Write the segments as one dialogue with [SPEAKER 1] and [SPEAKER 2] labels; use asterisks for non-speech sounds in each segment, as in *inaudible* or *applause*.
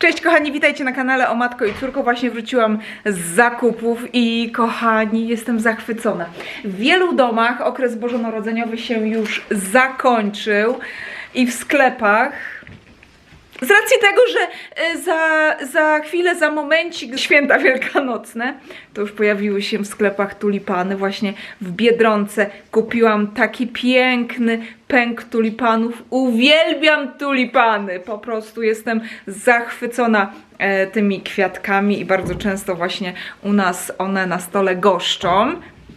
[SPEAKER 1] Cześć kochani, witajcie na kanale o Matko i Córko. Właśnie wróciłam z zakupów i kochani, jestem zachwycona. W wielu domach okres bożonarodzeniowy się już zakończył i w sklepach z racji tego, że e, za, za chwilę, za momencik święta wielkanocne, to już pojawiły się w sklepach tulipany. Właśnie w Biedronce kupiłam taki piękny pęk tulipanów. Uwielbiam tulipany. Po prostu jestem zachwycona e, tymi kwiatkami i bardzo często właśnie u nas one na stole goszczą.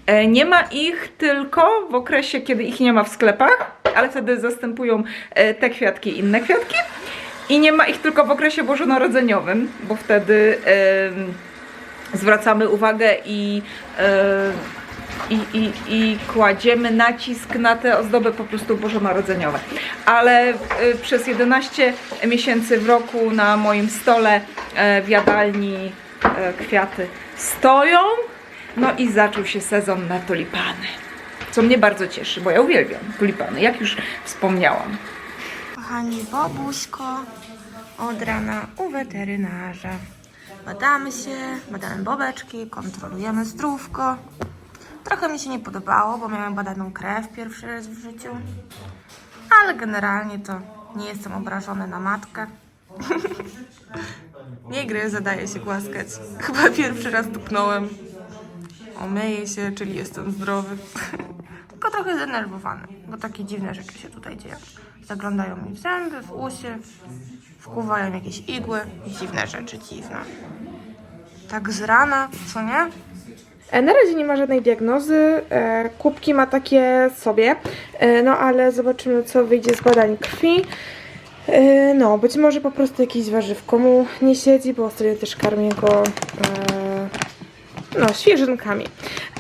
[SPEAKER 1] E, Nie ma ich tylko w okresie, kiedy ich nie ma w sklepach, ale wtedy zastępują e, te kwiatki inne kwiatki. I nie ma ich tylko w okresie bożonarodzeniowym, bo wtedy zwracamy uwagę i, i, i, i kładziemy nacisk na te ozdoby po prostu bożonarodzeniowe. Ale e, przez 11 miesięcy w roku na moim stole e, w jadalni e, kwiaty stoją. No i zaczął się sezon na tulipany. Co mnie bardzo cieszy, bo ja uwielbiam tulipany, jak już wspomniałam.
[SPEAKER 2] Kochani, babuśko od rana u weterynarza. Badamy się, badamy bobeczki, kontrolujemy zdrówko. Trochę mi się nie podobało, bo miałem badaną krew pierwszy raz w życiu. Ale generalnie to nie jestem obrażony na matkę. *laughs* nie gryzę, daje się głaskać. Chyba pierwszy raz tupnąłem. Omyję się, czyli jestem zdrowy. *laughs* Tylko trochę zdenerwowany, bo takie dziwne rzeczy się tutaj dzieją. Zaglądają mi w zęby, w uszy, wkuwają jakieś igły. Dziwne rzeczy, dziwne. Tak z rana, co nie?
[SPEAKER 3] E, Na razie nie ma żadnej diagnozy. e, Kubki ma takie sobie, e, no ale zobaczymy, co wyjdzie z badań krwi. No, być może po prostu jakieś warzywko mu nie siedzi, bo ostatnio też karmię go no, świeżynkami.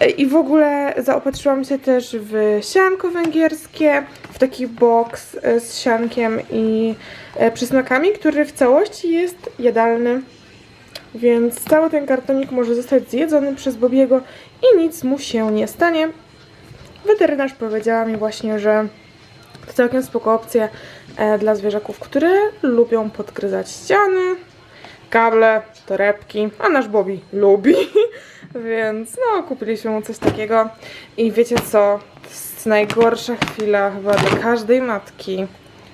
[SPEAKER 3] I w ogóle zaopatrzyłam się też w sianko węgierskie, w taki box e, z siankiem i e, przysmakami, który w całości jest jadalny. Więc cały ten kartonik może zostać zjedzony przez Bobiego i nic mu się nie stanie. Weterynarz powiedziała mi właśnie, że to całkiem spoko opcja e, dla zwierzaków, które lubią podgryzać ściany, kable, torebki, a nasz Bobby lubi. Więc no, kupiliśmy mu coś takiego. I wiecie co? To jest najgorsza chwila chyba dla każdej matki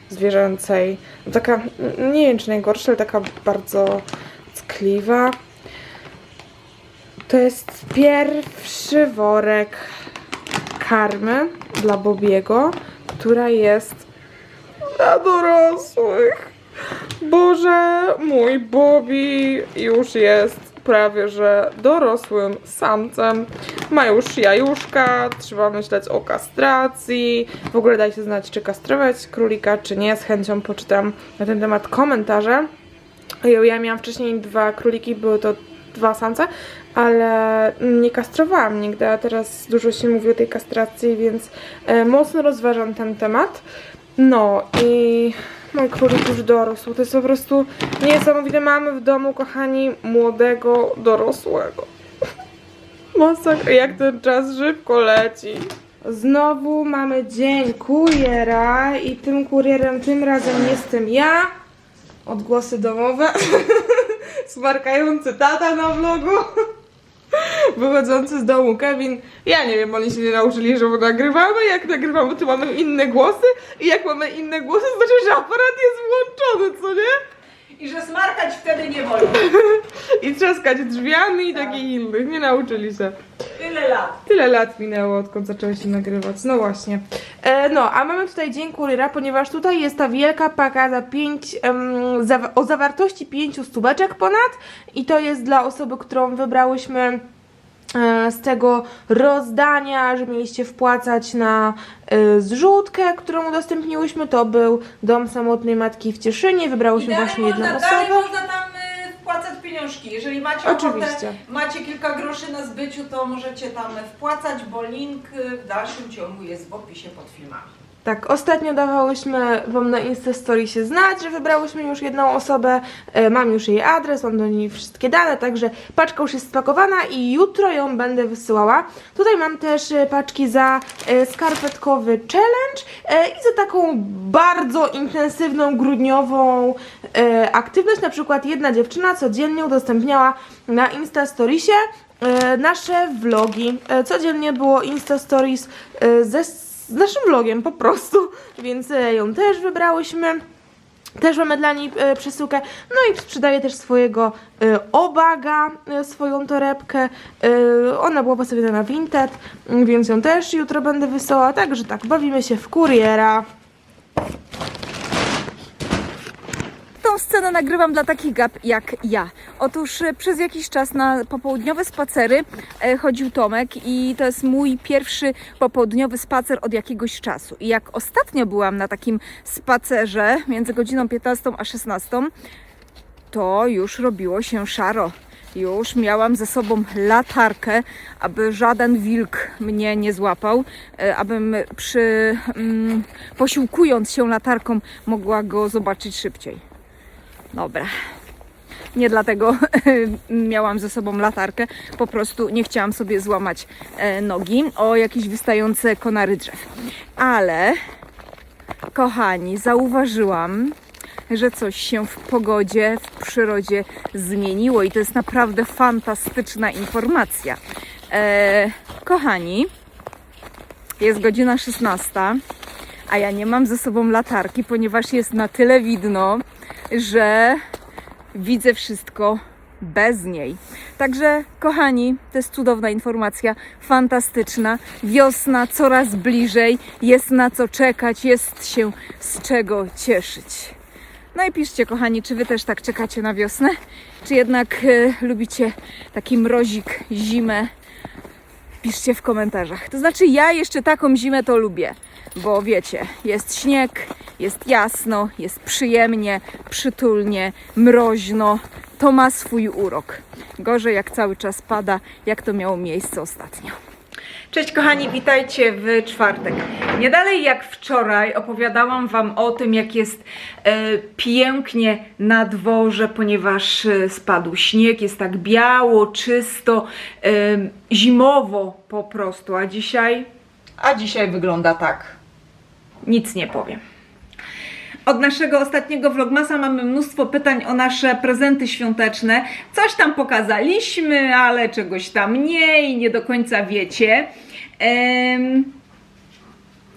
[SPEAKER 3] zwierzęcej. Taka, nie wiem czy najgorsza, ale taka bardzo tkliwa. To jest pierwszy worek karmy dla Bobiego, która jest dla dorosłych. Boże, mój Bobby już jest prawie że dorosłym samcem. Ma już jajuszka, trzeba myśleć o kastracji. W ogóle dajcie znać, czy kastrować królika, czy nie. Z chęcią poczytam na ten temat komentarze. Ja miałam wcześniej dwa króliki, były to dwa samce, ale nie kastrowałam nigdy, a teraz dużo się mówi o tej kastracji, więc e, mocno rozważam ten temat. No i mój królik już dorósł. To jest po prostu niesamowite. Mamy w domu, kochani, młodego, dorosłego. *laughs* Masakra, jak ten czas szybko leci. Znowu mamy dzień kuriera i tym kurierem tym razem jestem ja. Odgłosy domowe. *laughs* Smarkający tata na vlogu. *laughs* Wychodzący z domu Kevin. Ja nie wiem, oni się nie nauczyli, że nagrywamy. Jak nagrywamy, to mamy inne głosy. I jak mamy inne głosy, to znaczy, że aparat jest włączony, co nie?
[SPEAKER 1] I że smarkać wtedy nie wolno. *laughs*
[SPEAKER 3] I trzaskać drzwiami i takich innych. Nie nauczyli się.
[SPEAKER 1] Tyle lat.
[SPEAKER 3] Tyle lat minęło, odkąd zaczęły się nagrywać. No właśnie. E, no, a mamy tutaj Dzień Kuriera, ponieważ tutaj jest ta wielka paka za pięć, em, za, o zawartości pięciu stubeczek ponad. I to jest dla osoby, którą wybrałyśmy z tego rozdania, że mieliście wpłacać na e, zrzutkę, którą udostępniłyśmy. To był Dom Samotnej Matki w Cieszynie. Wybrałyśmy właśnie jedną
[SPEAKER 1] dalej
[SPEAKER 3] osobę.
[SPEAKER 1] można tam y, wpłacać pieniążki. Jeżeli macie
[SPEAKER 3] Oczywiście.
[SPEAKER 1] ochotę, macie kilka groszy na zbyciu, to możecie tam wpłacać, bo link y, w dalszym ciągu jest w opisie pod filmami.
[SPEAKER 3] Tak, ostatnio dawałyśmy Wam na Insta Story się znać, że wybrałyśmy już jedną osobę. E, mam już jej adres, mam do niej wszystkie dane, także paczka już jest spakowana i jutro ją będę wysyłała. Tutaj mam też e, paczki za e, skarpetkowy challenge i za taką bardzo intensywną grudniową aktywność. Na przykład jedna dziewczyna codziennie udostępniała na Insta Storiesie e, nasze vlogi. Codziennie było Insta Stories e, ze z naszym vlogiem po prostu, więc e, ją też wybrałyśmy. Też mamy dla niej e, przesyłkę. No i sprzedaje też swojego e, obaga, swoją torebkę. Ona była postawiona na Vinted, więc ją też jutro będę wysyłała. Także tak, bawimy się w kuriera.
[SPEAKER 1] Tą scenę nagrywam dla takich gap jak ja. Otóż e, przez jakiś czas na popołudniowe spacery e, chodził Tomek i to jest mój pierwszy popołudniowy spacer od jakiegoś czasu. I jak ostatnio byłam na takim spacerze między godziną 15 a 16, to już robiło się szaro. Już miałam ze sobą latarkę, aby żaden wilk mnie nie złapał, e, abym przy mm, posiłkując się latarką mogła go zobaczyć szybciej. Dobra. Nie dlatego *laughs* miałam ze sobą latarkę, po prostu nie chciałam sobie złamać e, nogi o jakieś wystające konary drzew. Ale, kochani, zauważyłam, że coś się w pogodzie, w przyrodzie zmieniło i to jest naprawdę fantastyczna informacja. E, kochani, jest godzina 16, a ja nie mam ze sobą latarki, ponieważ jest na tyle widno, że widzę wszystko bez niej. Także, kochani, to jest cudowna informacja, fantastyczna. Wiosna coraz bliżej, jest na co czekać, jest się z czego cieszyć. No i piszcie, kochani, czy wy też tak czekacie na wiosnę? Czy jednak e, lubicie taki mrozik, zimę? Piszcie w komentarzach. To znaczy, ja jeszcze taką zimę to lubię, bo wiecie, jest śnieg, jest jasno, jest przyjemnie, przytulnie, mroźno. To ma swój urok. Gorzej jak cały czas pada, jak to miało miejsce ostatnio. Cześć kochani, witajcie w czwartek. Nie dalej jak wczoraj opowiadałam Wam o tym, jak jest e, pięknie na dworze, ponieważ e, spadł śnieg, jest tak biało, czysto, e, zimowo po prostu. A dzisiaj? A dzisiaj wygląda tak. Nic nie powiem. Od naszego ostatniego vlogmasa mamy mnóstwo pytań o nasze prezenty świąteczne. Coś tam pokazaliśmy, ale czegoś tam nie i nie do końca wiecie.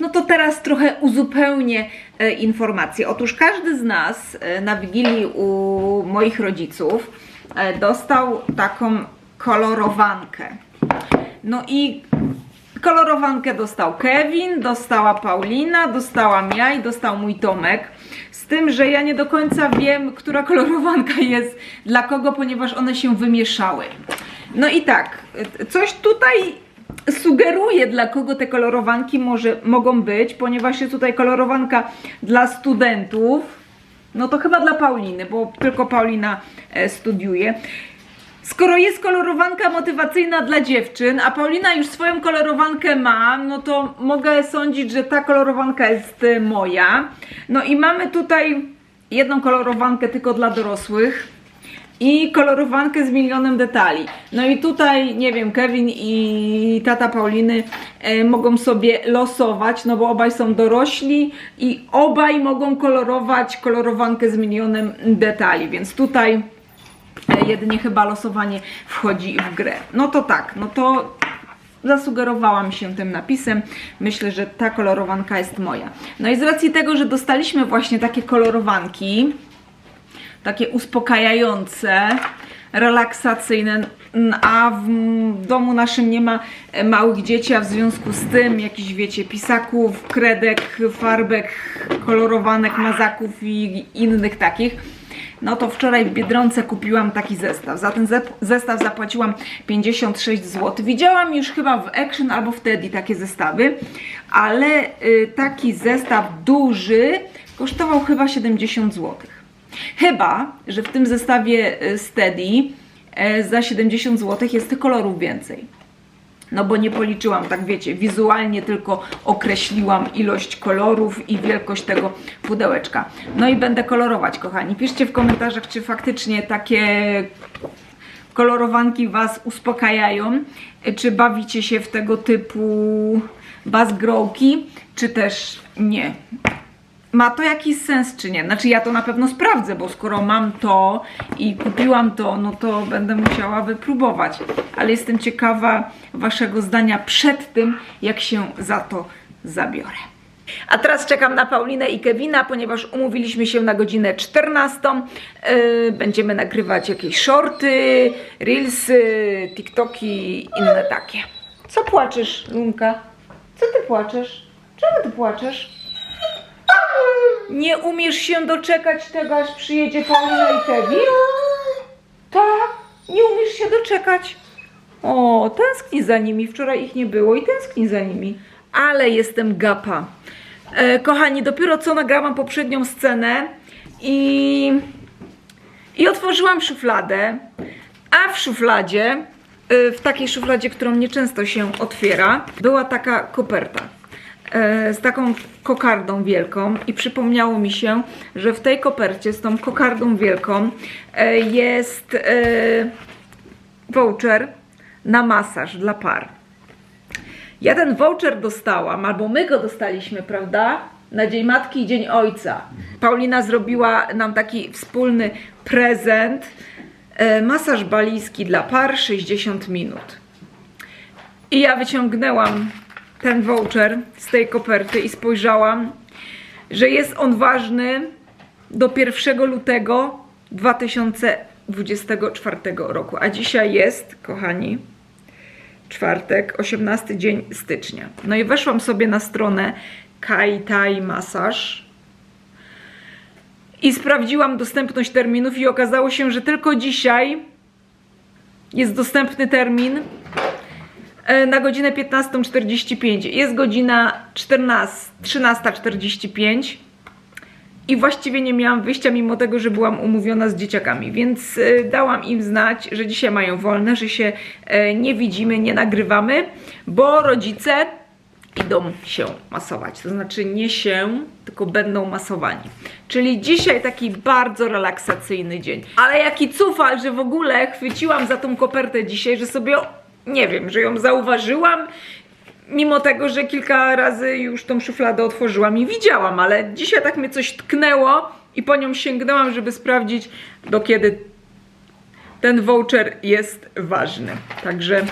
[SPEAKER 1] No to teraz trochę uzupełnię e, informacje. Otóż każdy z nas e, na Wigilii u moich rodziców e, dostał taką kolorowankę. No i kolorowankę dostał Kevin, dostała Paulina, dostałam ja i dostał mój Tomek. Z tym, że ja nie do końca wiem, która kolorowanka jest dla kogo, ponieważ one się wymieszały. No i tak, coś tutaj sugeruje, dla kogo te kolorowanki może, mogą być, ponieważ jest tutaj kolorowanka dla studentów. No to chyba dla Pauliny, bo tylko Paulina e, studiuje. Skoro jest kolorowanka motywacyjna dla dziewczyn, a Paulina już swoją kolorowankę ma, no to mogę sądzić, że ta kolorowanka jest moja. No i mamy tutaj jedną kolorowankę tylko dla dorosłych i kolorowankę z milionem detali. No i tutaj, nie wiem, Kevin i tata Pauliny e, mogą sobie losować, no bo obaj są dorośli i obaj mogą kolorować kolorowankę z milionem detali, więc tutaj jedynie chyba losowanie wchodzi w grę. No to tak, no to zasugerowałam się tym napisem. Myślę, że ta kolorowanka jest moja. No i z racji tego, że dostaliśmy właśnie takie kolorowanki, takie uspokajające, relaksacyjne, a w domu naszym nie ma e, małych dzieci, a w związku z tym jakichś, wiecie, pisaków, kredek, farbek, kolorowanek, mazaków i innych takich. No to wczoraj w Biedronce kupiłam taki zestaw. Za ten zestaw zapłaciłam 56 zł. Widziałam już chyba w Action albo w Teddy takie zestawy, ale y, taki zestaw duży kosztował chyba 70 zł. Chyba, że w tym zestawie y, Steady y, za 70 zł jest tych kolorów więcej. No bo nie policzyłam, tak wiecie, wizualnie tylko określiłam ilość kolorów i wielkość tego pudełeczka. No i będę kolorować, kochani. Piszcie w komentarzach, czy faktycznie takie kolorowanki Was uspokajają, czy bawicie się w tego typu bazgrołki, czy też nie. Ma to jakiś sens, czy nie? Znaczy ja to na pewno sprawdzę, bo skoro mam to i kupiłam to, no to będę musiała wypróbować. Ale jestem ciekawa Waszego zdania przed tym, jak się za to zabiorę. A teraz czekam na Paulinę i Kevina, ponieważ umówiliśmy się na godzinę 14. Yy, będziemy nagrywać jakieś shorty, reelsy, TikToki, inne takie. Co płaczesz, Lunka? Co ty płaczesz? Czemu ty płaczesz? Nie umiesz się doczekać tego, aż przyjedzie Paulina i Kevin? Tak, nie umiesz się doczekać. O, tęskni za nimi. Wczoraj ich nie było i tęskni za nimi. Ale jestem gapa. E, kochani, dopiero co nagrałam poprzednią scenę i, i otworzyłam szufladę, a w szufladzie, e, w takiej szufladzie, którą nieczęsto się otwiera, była taka koperta z taką kokardą wielką i przypomniało mi się, że w tej kopercie z tą kokardą wielką e, jest e, voucher na masaż dla par. Ja ten voucher dostałam, albo my go dostaliśmy, prawda? Na Dzień Matki i Dzień Ojca. Paulina zrobiła nam taki wspólny prezent. E, masaż balijski dla par 60 minut. I ja wyciągnęłam ten voucher z tej koperty i spojrzałam, że jest on ważny do 1 lutego 2024 roku. A dzisiaj jest, kochani, czwartek, 18 dzień stycznia. No i weszłam sobie na stronę Kai Tai Masaż i sprawdziłam dostępność terminów i okazało się, że tylko dzisiaj jest dostępny termin na godzinę 15.45. Jest godzina 14, 13.45 i właściwie nie miałam wyjścia, mimo tego, że byłam umówiona z dzieciakami, więc e, dałam im znać, że dzisiaj mają wolne, że się e, nie widzimy, nie nagrywamy, bo rodzice idą się masować. To znaczy nie się, tylko będą masowani. Czyli dzisiaj taki bardzo relaksacyjny dzień. Ale jaki cufal, że w ogóle chwyciłam za tą kopertę dzisiaj, że sobie, nie wiem, że ją zauważyłam, mimo tego, że kilka razy już tą szufladę otworzyłam i widziałam, ale dzisiaj tak mnie coś tknęło i po nią sięgnęłam, żeby sprawdzić, do kiedy ten voucher jest ważny. Także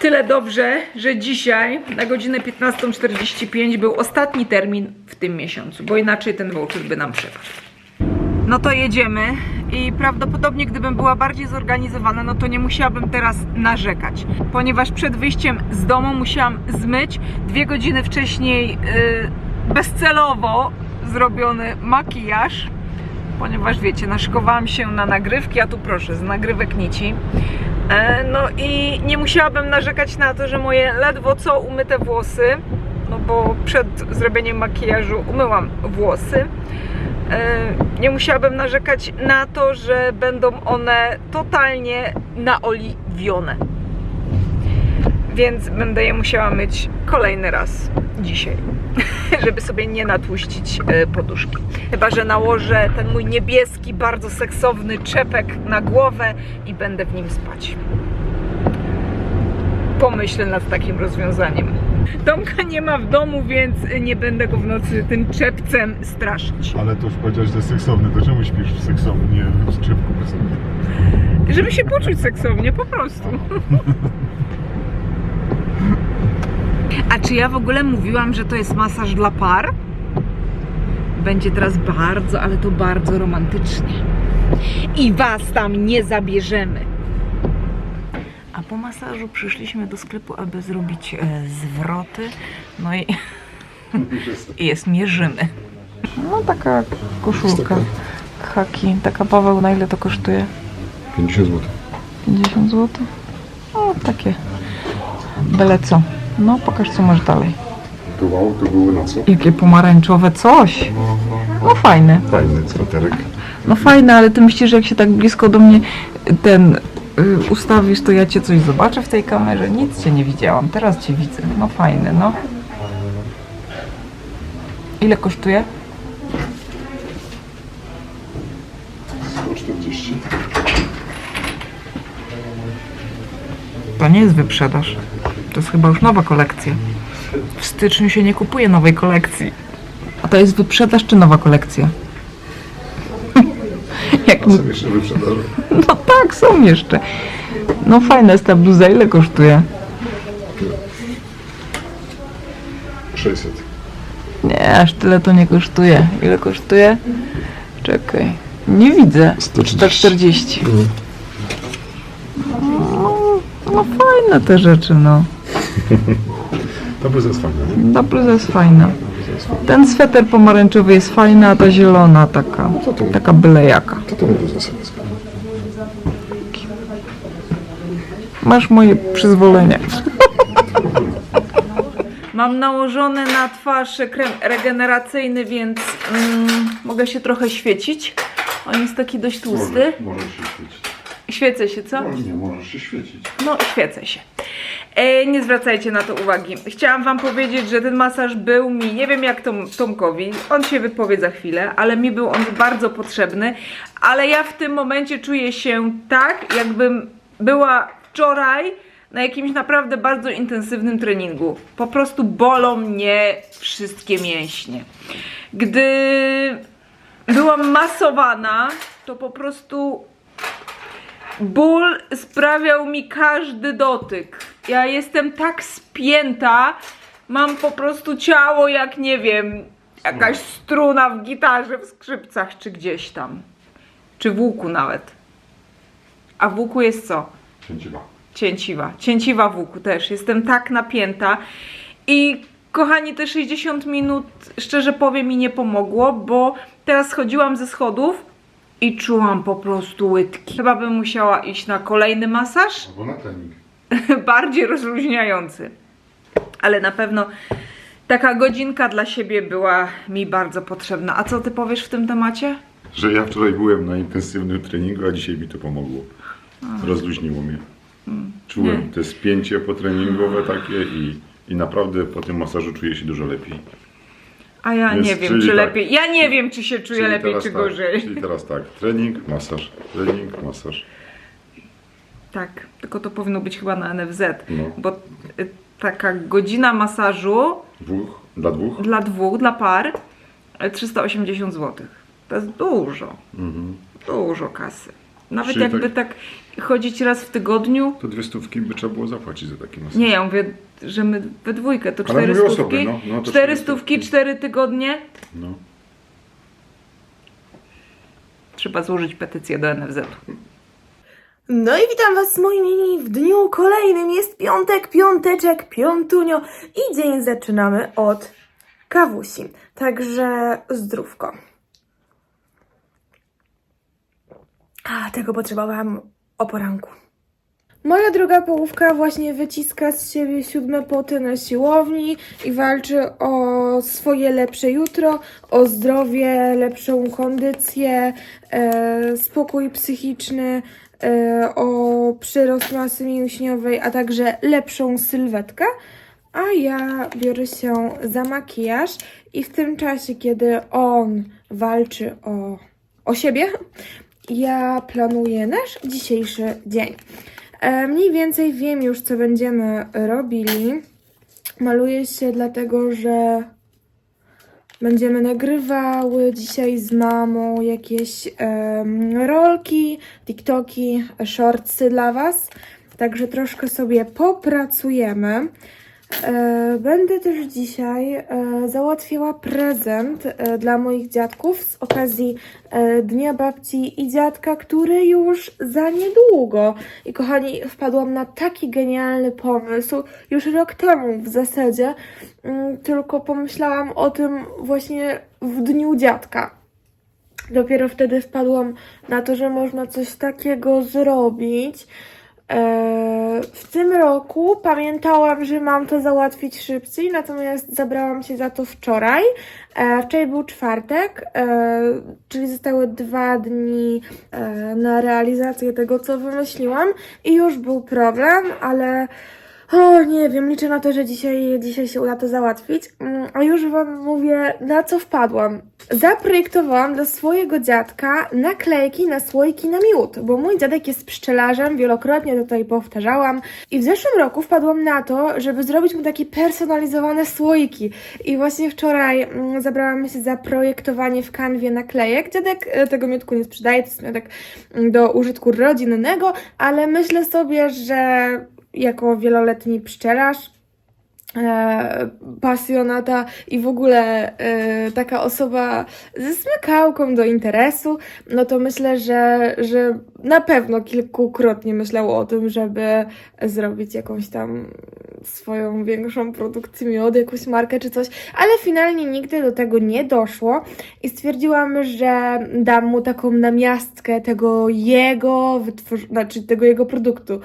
[SPEAKER 1] tyle dobrze, że dzisiaj na godzinę 15.45 był ostatni termin w tym miesiącu, bo inaczej ten voucher by nam przepadł. No to jedziemy i prawdopodobnie gdybym była bardziej zorganizowana, no to nie musiałabym teraz narzekać, ponieważ przed wyjściem z domu musiałam zmyć dwie godziny wcześniej yy, bezcelowo zrobiony makijaż, ponieważ wiecie, naszykowałam się na nagrywki, a tu proszę, z nagrywek nici. E, No i nie musiałabym narzekać na to, że moje ledwo co umyte włosy, no bo przed zrobieniem makijażu umyłam włosy, nie musiałabym narzekać na to, że będą one totalnie naoliwione. Więc będę je musiała myć kolejny raz dzisiaj, *laughs* żeby sobie nie natłuścić e, poduszki. Chyba, że nałożę ten mój niebieski, bardzo seksowny czepek na głowę i będę w nim spać. Pomyślę nad takim rozwiązaniem. Tomka nie ma w domu, więc nie będę go w nocy tym czepcem straszyć.
[SPEAKER 4] Ale to już powiedziałeś, że seksowny, to czemu śpisz seksownie w czepku bez mnie?
[SPEAKER 1] Żeby się poczuć seksownie, po prostu. A czy ja w ogóle mówiłam, że to jest masaż dla par? Będzie teraz bardzo, ale to bardzo romantycznie. I was tam nie zabierzemy. A po masażu przyszliśmy do sklepu, aby zrobić e, zwroty. No i, i *laughs* jest mierzymy. No taka koszulka. Haki. Taka Paweł, na ile to kosztuje?
[SPEAKER 4] 50 zł.
[SPEAKER 1] 50 zł? O, takie byle co. No, pokaż co masz dalej.
[SPEAKER 4] To wow, to były na co?
[SPEAKER 1] Jakie pomarańczowe coś.
[SPEAKER 4] No, no,
[SPEAKER 1] No fajne.
[SPEAKER 4] Fajny sweterek.
[SPEAKER 1] No fajne, ale ty myślisz, że jak się tak blisko do mnie ten ustawisz, to ja cię coś zobaczę w tej kamerze. Nic cię nie widziałam, teraz cię widzę. No fajne, no. Ile kosztuje?
[SPEAKER 4] 140.
[SPEAKER 1] To nie jest wyprzedaż. To jest chyba już nowa kolekcja. W styczniu się nie kupuje nowej kolekcji. A to jest wyprzedaż czy nowa kolekcja? Jak
[SPEAKER 4] są jeszcze wyprzedaże. *laughs*
[SPEAKER 1] No tak, są jeszcze. No fajna jest ta bluza, ile kosztuje?
[SPEAKER 4] 600.
[SPEAKER 1] Nie, aż tyle to nie kosztuje. Ile kosztuje? Czekaj. Nie widzę.
[SPEAKER 4] 140.
[SPEAKER 1] 140. No, no fajne te rzeczy, no. *laughs*
[SPEAKER 4] Ta bluza jest fajna, nie?
[SPEAKER 1] Ta bluza jest fajna. Ten sweter pomarańczowy jest fajny, a ta zielona taka, taka byle jaka.
[SPEAKER 4] To bluzę sobie.
[SPEAKER 1] Masz moje przyzwolenie. *laughs* Mam nałożony na twarz krem regeneracyjny, więc mm, mogę się trochę świecić. On jest taki dość tłusty.
[SPEAKER 4] Możesz się świecić.
[SPEAKER 1] Świecę się, co?
[SPEAKER 4] Nie, możesz się świecić.
[SPEAKER 1] No, świecę się. E, nie zwracajcie na to uwagi. Chciałam wam powiedzieć, że ten masaż był mi, nie wiem jak Tom, Tomkowi, on się wypowie za chwilę, ale mi był on bardzo potrzebny, ale ja w tym momencie czuję się tak, jakbym była wczoraj na jakimś naprawdę bardzo intensywnym treningu. Po prostu bolą mnie wszystkie mięśnie. Gdy byłam masowana, to po prostu Ból sprawiał mi każdy dotyk. Ja jestem tak spięta, mam po prostu ciało jak nie wiem, jakaś struna w gitarze, w skrzypcach czy gdzieś tam. Czy w łuku nawet. A w łuku jest co?
[SPEAKER 4] Cięciwa.
[SPEAKER 1] Cięciwa. Cięciwa w łuku też. Jestem tak napięta. I kochani, te 60 minut, szczerze powiem, mi nie pomogło, bo teraz schodziłam ze schodów i czułam po prostu łydki. Chyba bym musiała iść na kolejny masaż,
[SPEAKER 4] Albo na trening. *laughs*
[SPEAKER 1] bardziej rozluźniający. Ale na pewno taka godzinka dla siebie była mi bardzo potrzebna. A co ty powiesz w tym temacie?
[SPEAKER 4] Że ja wczoraj byłem na intensywnym treningu, a dzisiaj mi to pomogło. Rozluźniło mnie. Czułem te spięcie potreningowe takie i, i naprawdę po tym masażu czuję się dużo lepiej.
[SPEAKER 1] A ja
[SPEAKER 4] Więc
[SPEAKER 1] nie wiem, czy
[SPEAKER 4] tak.
[SPEAKER 1] lepiej. Ja nie wiem, czy się czuję lepiej, czy
[SPEAKER 4] tak,
[SPEAKER 1] gorzej.
[SPEAKER 4] Czyli teraz tak, trening, masaż, trening, masaż.
[SPEAKER 1] Tak, tylko to powinno być chyba na NFZ,
[SPEAKER 4] No.
[SPEAKER 1] bo y, taka godzina masażu
[SPEAKER 4] Dwóch, dla dwóch?
[SPEAKER 1] dla dwóch, dla par y, 380 zł. To jest dużo,
[SPEAKER 4] Mhm.
[SPEAKER 1] dużo kasy. Nawet
[SPEAKER 4] Czyli
[SPEAKER 1] jakby tak chodzić raz w tygodniu.
[SPEAKER 4] To dwie stówki by trzeba było zapłacić za taki masaż.
[SPEAKER 1] Nie, ja mówię, że my we dwójkę to
[SPEAKER 4] Ale
[SPEAKER 1] cztery
[SPEAKER 4] mówię o
[SPEAKER 1] stówki.
[SPEAKER 4] sobie, no, no
[SPEAKER 1] cztery
[SPEAKER 4] cztery
[SPEAKER 1] stówki, cztery tygodnie.
[SPEAKER 4] No.
[SPEAKER 1] Trzeba złożyć petycję do NFZ.
[SPEAKER 2] No i witam Was moi mili w dniu kolejnym. Jest piątek, piąteczek, piątunio i dzień zaczynamy od kawusi. Także zdrówko. A, tego potrzebowałam o poranku.
[SPEAKER 3] Moja druga połówka właśnie wyciska z siebie siódme poty na siłowni i walczy o swoje lepsze jutro, o zdrowie, lepszą kondycję, e, spokój psychiczny, o przyrost masy mięśniowej, a także lepszą sylwetkę. A ja biorę się za makijaż i w tym czasie, kiedy on walczy o, o siebie, ja planuję nasz dzisiejszy dzień. E, Mniej więcej wiem już, co będziemy robili. Maluję się dlatego, że będziemy nagrywały dzisiaj z mamą jakieś em, rolki, TikToki, shortsy dla Was. Także troszkę sobie popracujemy. E, Będę też dzisiaj e, załatwiała prezent e, dla moich dziadków z okazji Dnia Babci i Dziadka, który już za niedługo. I kochani, wpadłam na taki genialny pomysł już rok temu w zasadzie, mm, tylko pomyślałam o tym właśnie w Dniu Dziadka. Dopiero wtedy wpadłam na to, że można coś takiego zrobić. E, w tym roku pamiętałam, że mam to załatwić szybciej, natomiast zabrałam się za to wczoraj. E, wczoraj był czwartek, e, czyli zostały dwa dni na realizację tego, co wymyśliłam i już był problem, ale o, nie wiem, liczę na to, że dzisiaj, dzisiaj się uda to załatwić. Mm, A już Wam mówię, na co wpadłam. Zaprojektowałam dla swojego dziadka naklejki na słoiki na miód, bo mój dziadek jest pszczelarzem, wielokrotnie tutaj powtarzałam. I w zeszłym roku wpadłam na to, żeby zrobić mu takie personalizowane słoiki. I właśnie wczoraj mm, zabrałam się za projektowanie w kanwie naklejek. Dziadek e, tego miódku nie sprzedaje, to jest miódek mm, do użytku rodzinnego, ale myślę sobie, że jako wieloletni pszczelarz, e, pasjonata i w ogóle e, taka osoba ze smykałką do interesu, no to myślę, że, że na pewno kilkukrotnie myślał o tym, żeby zrobić jakąś tam swoją większą produkcję miodu, jakąś markę czy coś, ale finalnie nigdy do tego nie doszło i stwierdziłam, że dam mu taką namiastkę tego jego znaczy tego jego produktu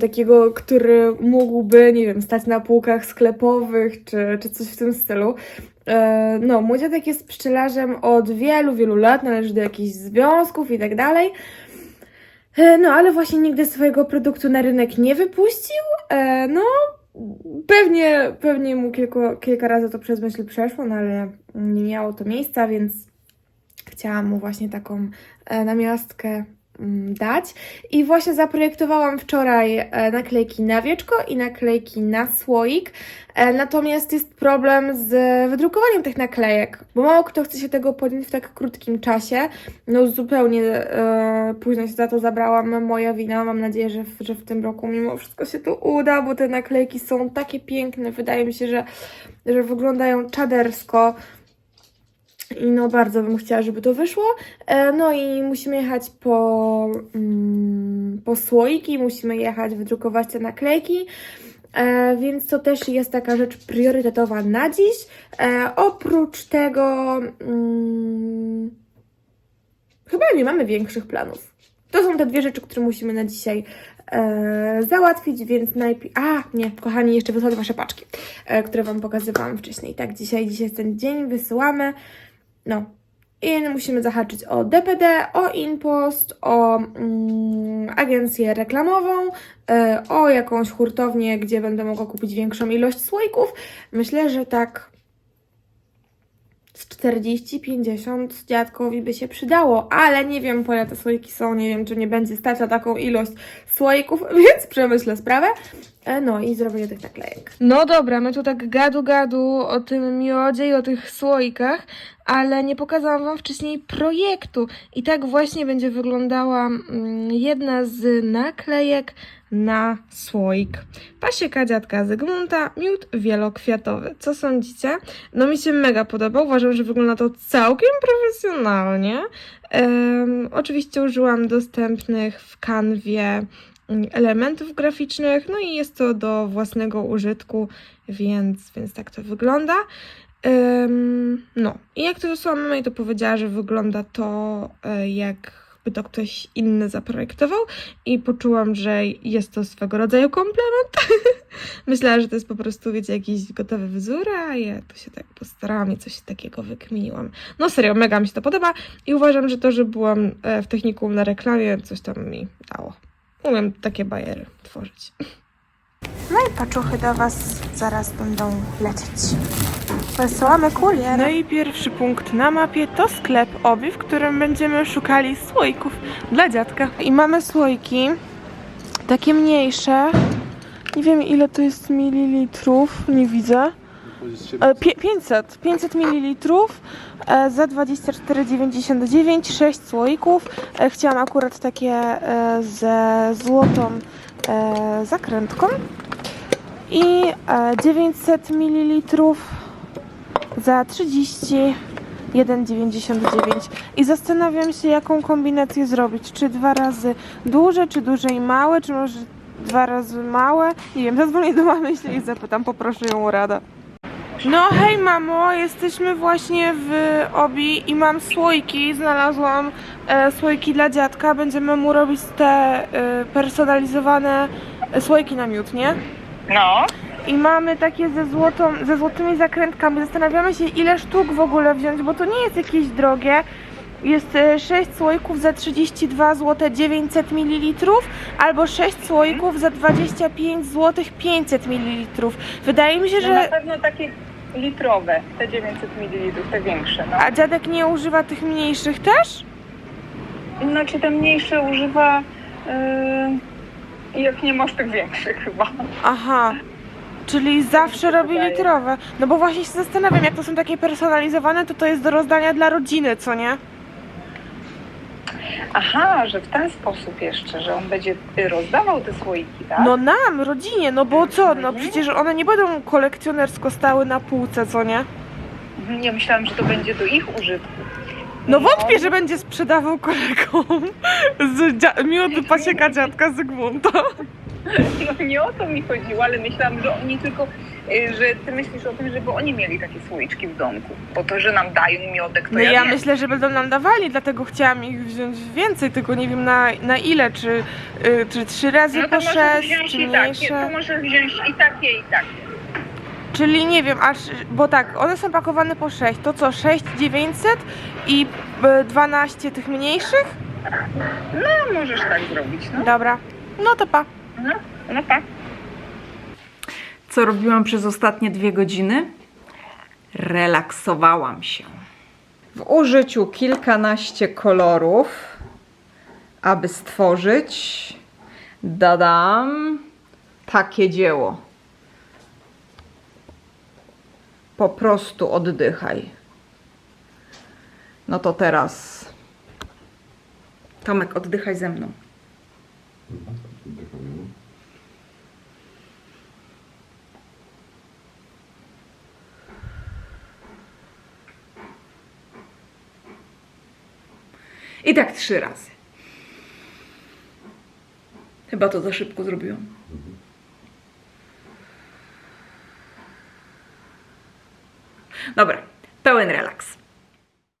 [SPEAKER 3] takiego, który mógłby, nie wiem, stać na półkach sklepowych, czy, czy coś w tym stylu. E, No, mój dziadek jest pszczelarzem od wielu, wielu lat, należy do jakichś związków i tak dalej. E, No, ale właśnie nigdy swojego produktu na rynek nie wypuścił. E, No, pewnie, pewnie mu kilku, kilka razy to przez myśl przeszło, no ale nie miało to miejsca, więc chciałam mu właśnie taką e, namiastkę dać. I właśnie zaprojektowałam wczoraj e, naklejki na wieczko i naklejki na słoik. E, Natomiast jest problem z wydrukowaniem tych naklejek, bo mało kto chce się tego podjąć w tak krótkim czasie. No zupełnie e, późno się za to zabrałam, moja wina. Mam nadzieję, że w, że w tym roku mimo wszystko się to uda, bo te naklejki są takie piękne. Wydaje mi się, że, że wyglądają czadersko. I no bardzo bym chciała, żeby to wyszło. E, No i musimy jechać po, mm, po słoiki, musimy jechać, wydrukować te naklejki. E, więc to też jest taka rzecz priorytetowa na dziś. E, oprócz tego mm, chyba nie mamy większych planów. To są te dwie rzeczy, które musimy na dzisiaj e, załatwić, więc najpierw... A, nie, kochani, jeszcze wysłać Wasze paczki, e, które Wam pokazywałam wcześniej. Tak, dzisiaj, dzisiaj jest ten dzień, wysyłamy. No. I musimy zahaczyć o DPD, o Inpost, o mm, agencję reklamową, e, o jakąś hurtownię, gdzie będę mogła kupić większą ilość słoików. Myślę, że tak z 40-50 dziadkowi by się przydało, ale nie wiem po ile te słoiki są, nie wiem czy nie będzie stać na taką ilość słoików, *laughs* więc przemyślę sprawę. E, No i zrobię tych naklejek. No dobra, my tu tak gadu gadu o tym miodzie i o tych słoikach, ale nie pokazałam Wam wcześniej projektu. I tak właśnie będzie wyglądała mm, jedna z naklejek na słoik. Pasieka dziadka Zygmunta, miód wielokwiatowy. Co sądzicie? No mi się mega podoba. Uważam, że wygląda to całkiem profesjonalnie. Oczywiście użyłam dostępnych w kanwie mm, elementów graficznych, no i jest to do własnego użytku, więc, więc tak to wygląda. No, i jak to wysłałam mamie, to powiedziała, że wygląda to e, jakby to ktoś inny zaprojektował i poczułam, że jest to swego rodzaju komplement. *laughs* Myślałam, że to jest po prostu, wiecie, jakiś gotowy wzór, a ja tu się tak postarałam i coś takiego wykminiłam. No serio, mega mi się to podoba i uważam, że to, że byłam e, w technikum na reklamie, coś tam mi dało. Umiem takie bajery tworzyć.
[SPEAKER 2] No i paczuchy do Was zaraz będą lecieć. Wysyłamy kurier.
[SPEAKER 3] No i pierwszy punkt na mapie to sklep Obi, w którym będziemy szukali słoików dla dziadka. I mamy słoiki, takie mniejsze. Nie wiem ile to jest mililitrów, nie widzę. E, pie- 500, 500 mililitrów e, za 24,99, 6 słoików. E, chciałam akurat takie e, ze złotą e, zakrętką. I e, 900 mililitrów za 31,99 i zastanawiam się jaką kombinację zrobić, czy dwa razy duże, czy duże i małe, czy może dwa razy małe, nie wiem, zadzwonię do mamy i się jej zapytam, poproszę ją o radę.
[SPEAKER 2] No hej mamo, jesteśmy właśnie w Obi i mam słoiki, znalazłam e, słoiki dla dziadka, będziemy mu robić te e, personalizowane e, słoiki na miód, nie?
[SPEAKER 5] No,
[SPEAKER 2] I mamy takie ze, złotą, ze złotymi zakrętkami, zastanawiamy się ile sztuk w ogóle wziąć, bo to nie jest jakieś drogie. Jest 6 słoików za 32 zł 900 ml albo 6 słoików za 25 zł 500 ml. Wydaje mi się,
[SPEAKER 5] że na
[SPEAKER 2] że
[SPEAKER 5] pewno takie litrowe, te 900 ml, te większe. No.
[SPEAKER 2] A dziadek nie używa tych mniejszych też?
[SPEAKER 5] Znaczy te mniejsze używa, yy, jak nie masz tych większych chyba.
[SPEAKER 2] Aha. Czyli zawsze robi litrowe. No bo właśnie się zastanawiam, jak to są takie personalizowane, to to jest do rozdania dla rodziny, co nie?
[SPEAKER 5] Aha, że w ten sposób jeszcze, że on będzie rozdawał te słoiki, tak?
[SPEAKER 2] No nam, rodzinie, no bo co? No przecież one nie będą kolekcjonersko stały na półce, co nie?
[SPEAKER 5] Mhm, Ja myślałam, że to będzie do ich użytku.
[SPEAKER 2] No wątpię, że będzie sprzedawał kolegom *laughs* z dzia- miodu pasieka dziadka Zygmunta. *laughs*
[SPEAKER 5] No nie o to mi chodziło, ale myślałam, że oni tylko, y, że ty myślisz o tym, żeby oni mieli takie słoiczki w domku. Po to, że nam dają miodek, to
[SPEAKER 2] No
[SPEAKER 5] ja,
[SPEAKER 2] ja
[SPEAKER 5] wiem.
[SPEAKER 2] myślę, że będą nam dawali, dlatego chciałam ich wziąć więcej, tylko nie wiem na, na ile, czy, y, czy trzy razy
[SPEAKER 5] No to
[SPEAKER 2] po
[SPEAKER 5] możesz
[SPEAKER 2] sześć,
[SPEAKER 5] wziąć
[SPEAKER 2] czy
[SPEAKER 5] i takie,
[SPEAKER 2] mniejsze.
[SPEAKER 5] to możesz wziąć i takie, i takie.
[SPEAKER 2] Czyli nie wiem, aż, bo tak, one są pakowane po 6, to co, 6 900 i y, 12 tych mniejszych?
[SPEAKER 5] No możesz tak zrobić, no.
[SPEAKER 2] Dobra, no to pa.
[SPEAKER 5] No, no tak.
[SPEAKER 1] Co robiłam przez ostatnie dwie godziny? Relaksowałam się. W użyciu kilkanaście kolorów, aby stworzyć, dadam, takie dzieło. Po prostu oddychaj. No to teraz. Tomek, oddychaj ze mną. I tak trzy razy. Chyba to za szybko zrobiłam. Dobra, pełen relaks.